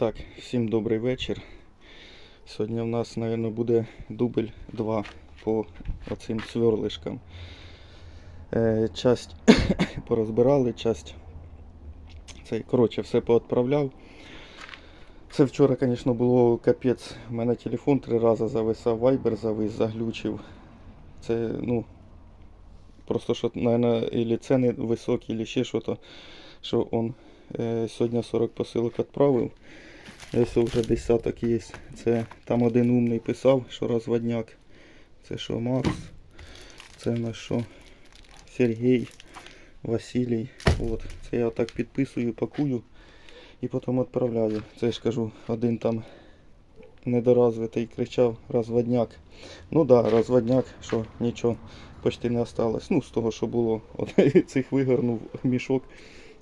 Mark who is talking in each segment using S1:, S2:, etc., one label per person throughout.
S1: Так, всім добрий вечір. Сьогодні в нас, мабуть, буде дубль 2 по оцим сверлишкам. Е, часть порозбирали, часть цей, коротше, все поотправляв. Це вчора, звісно, було капець. У мене телефон три рази зависав, вайбер завис, заглючив. Це, ну, просто що, мабуть, і ціни високі, і ще що-то, що он е, сьогодні 40 посилок відправив. Ось вже десяток є. Це там один умний писав, що розводняк. Це що Макс. Це на що Сергій, Василій. От. Це я так підписую, пакую і потім відправляю. Це ж кажу, один там недоразвитий кричав розводняк. Ну так, да, розводняк, що нічого почти не осталось. Ну, з того, що було. От цих вигорнув мішок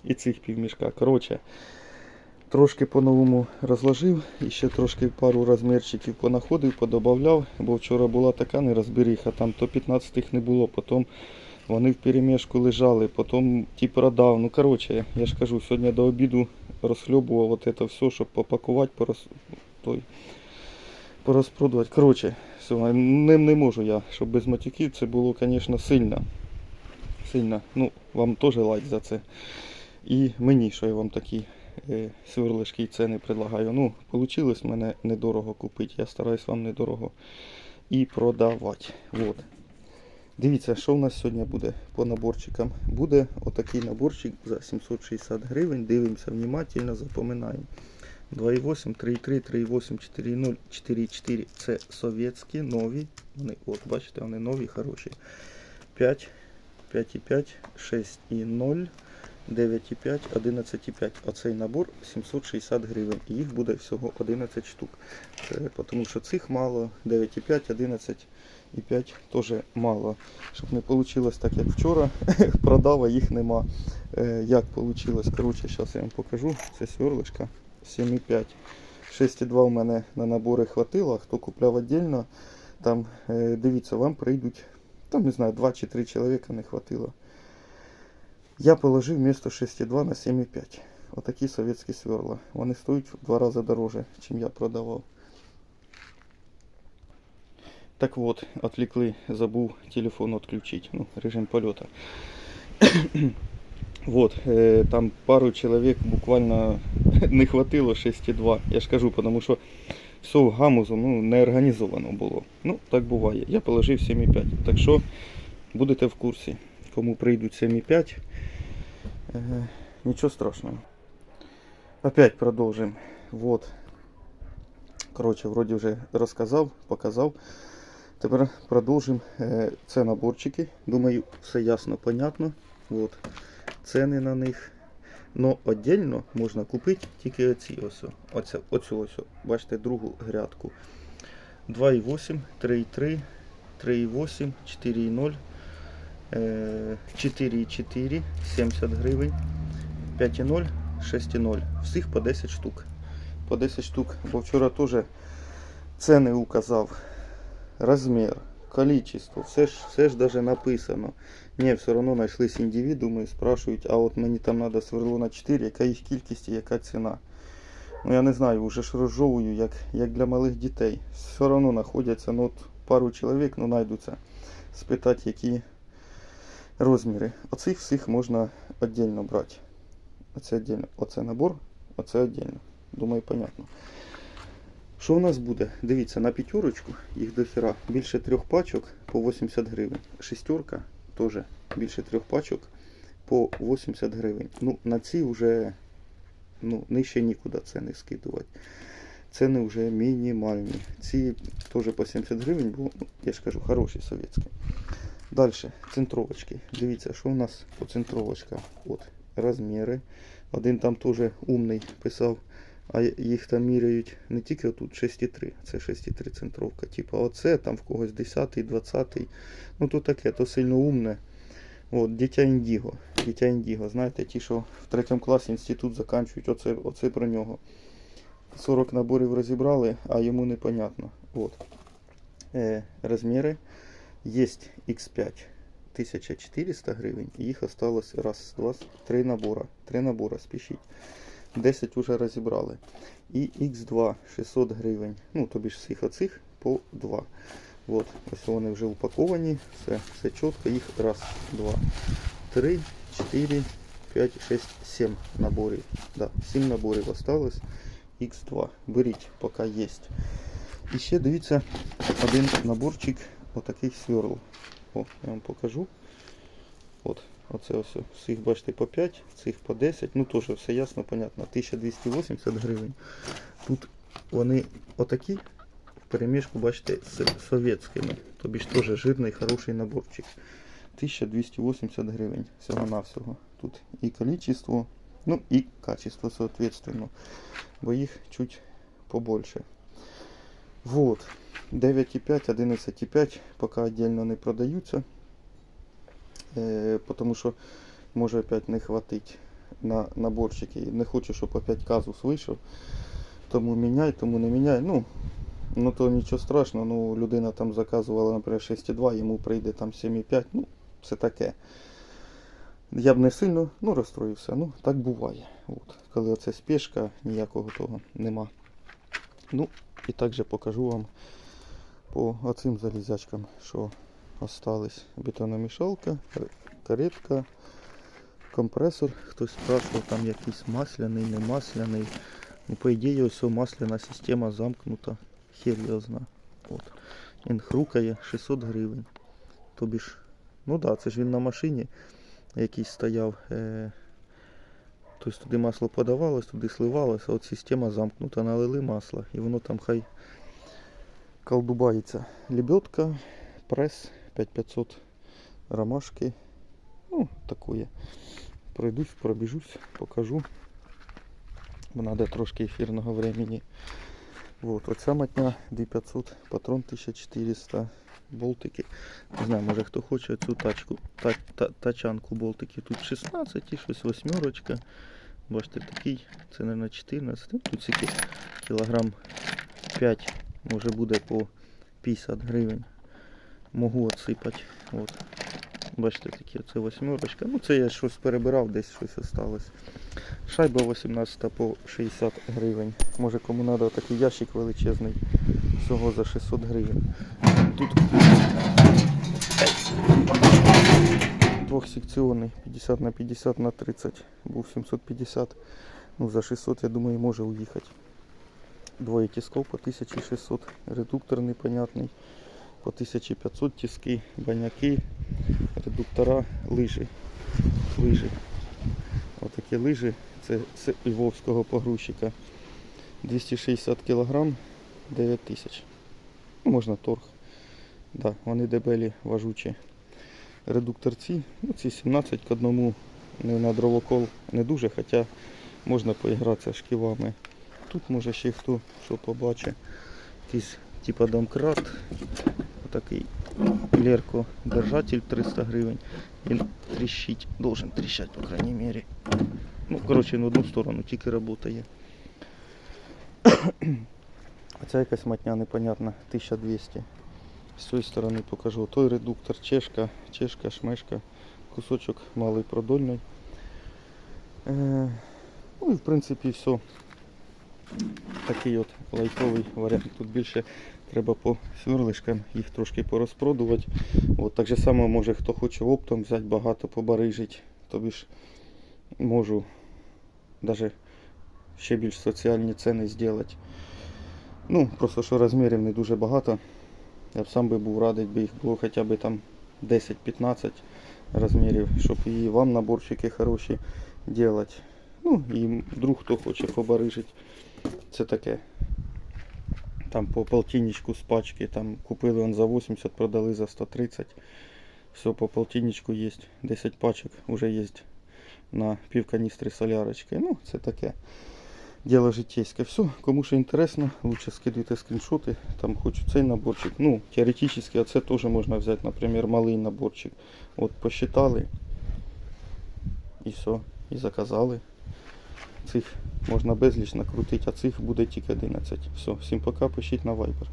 S1: і цих півмішка. Коротше. Трошки по-новому розложив і ще трошки пару розмірчиків понаходив, подобавляв, бо вчора була така нерозберіха, там то 15 не було, потім вони в перемішку лежали, потім ті продав. Ну коротше, я ж кажу, сьогодні до обіду розхльобував от це все, щоб попакувати, пораз... той... порозпродувати. Коротше, все, ним не можу я, щоб без матюків це було, звісно, сильно. Сильно. Ну, вам теж лайк за це. І мені, що я вам такі е, сверлишки і ціни предлагаю. Ну, вийшло мене недорого купити. Я стараюсь вам недорого і продавати. Вот. Дивіться, що у нас сьогодні буде по наборчикам. Буде отакий наборчик за 760 гривень. Дивимося внимательно, запоминаємо. 2,8, 3,3, 3,8, 4,0, 4,4. Це совєтські, нові. Вони, от, бачите, вони нові, хороші. 5, 5,5, 6,0. 9,5, 11,5. Оцей набор 760 гривень. Їх буде всього 11 штук. Е, Тому що цих мало, 9,5, 11,5 теж мало. Щоб не вийшло так, як вчора. Продав, їх нема. Е, Як вийшло? Коротше, зараз я вам покажу. Це сверлишка 7,5. 6,2 у мене на набори хватило, хто купляв віддільно, там е, дивіться, вам прийдуть, там не знаю, 2 чи 3 чоловіка не хватило. Я положив вместо 6,2 на 7,5. Отакі совєтські сверла. Вони стоять в два рази дороже, ніж я продавав. Так от, отвлекли, забув телефон відключити. Ну, режим польоту. вот, э, там пару человек буквально не хватило 6,2. Я ж кажу, тому що все гамузом ну, не організовано було. Ну, так буває. Я положив 7,5. Так що будете в курсі. Кому прийдуть 7,5. Нічого страшного. Опять продовжим. Вот. Коротше, вроді вже розказав, показав. Тепер продовжимо. Е, Це наборчики. Думаю, все ясно, понятно. Вот. Ціни на них. Но віддільно можна купити тільки оці ось. Оця, оцю ось. Бачите, другу грядку. 2,8, 3,3, 3,8, 4,0. Е, 4,4, 70 гривень, 5,0, 6,0. Всіх по 10 штук. По 10 штук. Бо вчора теж ціни указав. Розмір, количество, все ж, все ж даже написано. Ні, все одно знайшлись індивідууми і спрашують, а от мені там треба сверло на 4, яка їх кількість і яка ціна. Ну я не знаю, вже ж розжовую, як, як для малих дітей. Все одно знаходяться, ну от пару чоловік, ну знайдуться, спитати, які розміри. Оцих всіх можна віддільно брати. Оце віддільно. Оце набор, оце віддільно. Думаю, понятно. Що у нас буде? Дивіться, на п'ятерочку їх до хера. Більше трьох пачок по 80 гривень. Шестерка теж більше трьох пачок по 80 гривень. Ну, на ці вже ну, нижче нікуди це не скидувати. Ціни вже мінімальні. Ці теж по 70 гривень, бо, ну, я ж кажу, хороші совєтські. Далі, центровочки. Дивіться, що у нас по центровочках. От, розміри. Один там теж умний писав, а їх там міряють не тільки отут 6,3, це 6,3 центровка. Типа оце там в когось 10, 20. Ну то таке, то сильно умне. От, дитя індіго. Дитя індіго. Знаєте, ті, що в третьому класі інститут заканчують, оце, оце про нього. 40 наборів розібрали, а йому непонятно. От. Е, розміри. Есть X5 1400 гривень. Їх осталось раз, два, три набора. Три набора спішіть. 10 вже розібрали. І X2 600 гривень. Ну, тобі ж всіх оцих по 2. От, ось вони вже упаковані, все, все чітко. Їх раз, два, три, чотири, п'ять, шесть, сім наборів. Да, 7 наборів осталось. X2. Беріть, поки є. І ще дивіться один наборчик отаких сверл. О, я вам покажу. От, оце ось. Цих бачите по 5, цих по 10. Ну теж все ясно, понятно. 1280 гривень. Тут вони отакі в перемішку, бачите, з совєтськими. Тобі ж теж жирний, хороший наборчик. 1280 гривень всього-навсього. Тут і количество, ну і качество, соответственно. Бо їх чуть побольше. Вот. 9,5, 11,5 поки отдельно не продаються. Е, потому що може опять не хватить на наборчики. Не хочу, щоб опять казус вийшов. Тому міняй, тому не міняй. Ну, ну то нічого страшного. Ну, людина там заказувала, наприклад, 6,2, йому прийде там 7,5. Ну, це таке. Я б не сильно ну, розстроївся. Ну, так буває. От. Коли оце спешка, ніякого того нема. Ну, і також покажу вам по оцим залізячкам, що остались. Бетономішалка, каретка, компресор. Хтось спрашивав, там якийсь масляний, не масляний. Ну, по ідеї, ось масляна система замкнута. Хер його зна. От. Він хрукає 600 гривень. Тобі ж, ну так, да, це ж він на машині якийсь стояв. Е- Тобто туди масло подавалось, туди сливалось, а от система замкнута, налили масло, і воно там хай колдубається. Лебедка, прес 5500 ромашки. Ну, такое. Пройдусь, пробіжусь, покажу. Надо трошки ефірного времени. Вот, оця матня 2500, патрон 1400, болтики. Не знаю, може хто хоче цю тачку, та, та, тачанку болтиків. Тут 16 і щось восьмерочка. Бачите, такий, це, мабуть, 14. Ну, Тут тільки кілограм 5, може буде по 50 гривень. Можу отсипати. От. Бачите, такі це восьмерочка. Ну це я щось перебирав, десь щось осталось. Шайба 18 по 60 гривень. Може кому треба такий ящик величезний. Всього за 600 гривень. Тут двохсекціонний 50 на 50 на 30. Був 750. Ну за 600 я думаю може уїхати. Двоє тисков по 1600. Редуктор непонятний. По 1500 тиски, баняки, редуктора, лижі. Лижі. Отакі лижі. Це з львовського погрузчика. 260 кг 9 тисяч. Ну, Можна торг. Да, вони дебелі, важучі. Редукторці, ну, ці 17 к одному не на дровокол не дуже, хоча можна поігратися шківами. Тут може ще хто що побачить. Якийсь типа домкрат. Отакий Лерко держатель 300 гривень. Він тріщить, должен тріщати, по крайней мере. Ну, коротше, в одну сторону тільки працює. А ця якась матня непонятна, 1200. З цієї сторони покажу. Той редуктор, чешка, чешка, шмешка, кусочок малий продольний. Е, ну і в принципі все. Такий от лайтовий варіант. Тут більше треба по сверлишкам їх трошки порозпродувати. От так же само може хто хоче оптом взяти багато побарижить. Тобі ж можу навіть ще більш соціальні ціни зробити. Ну, просто що розмірів не дуже багато. Я б сам би був радий, би їх було хоча б там 10-15 розмірів, щоб і вам наборчики хороші робити. Ну і вдруг хто хоче побарижить. Це таке. Там по полтинничку з пачки, там купили он за 80, продали за 130. Все по полтинничку є. 10 пачок вже є на пів каністри солярочки. Ну, це таке. Діло житейське. Все, кому що інтересно, лучше скидайте скріншоти. Там хочу цей наборчик. Ну, теоретично, це теж можна взяти, наприклад, малий наборчик. От посчитали. І все. І заказали. Цих можна безліч накрутити, а цих буде тільки 11. Все, всім пока, пишіть на Viber.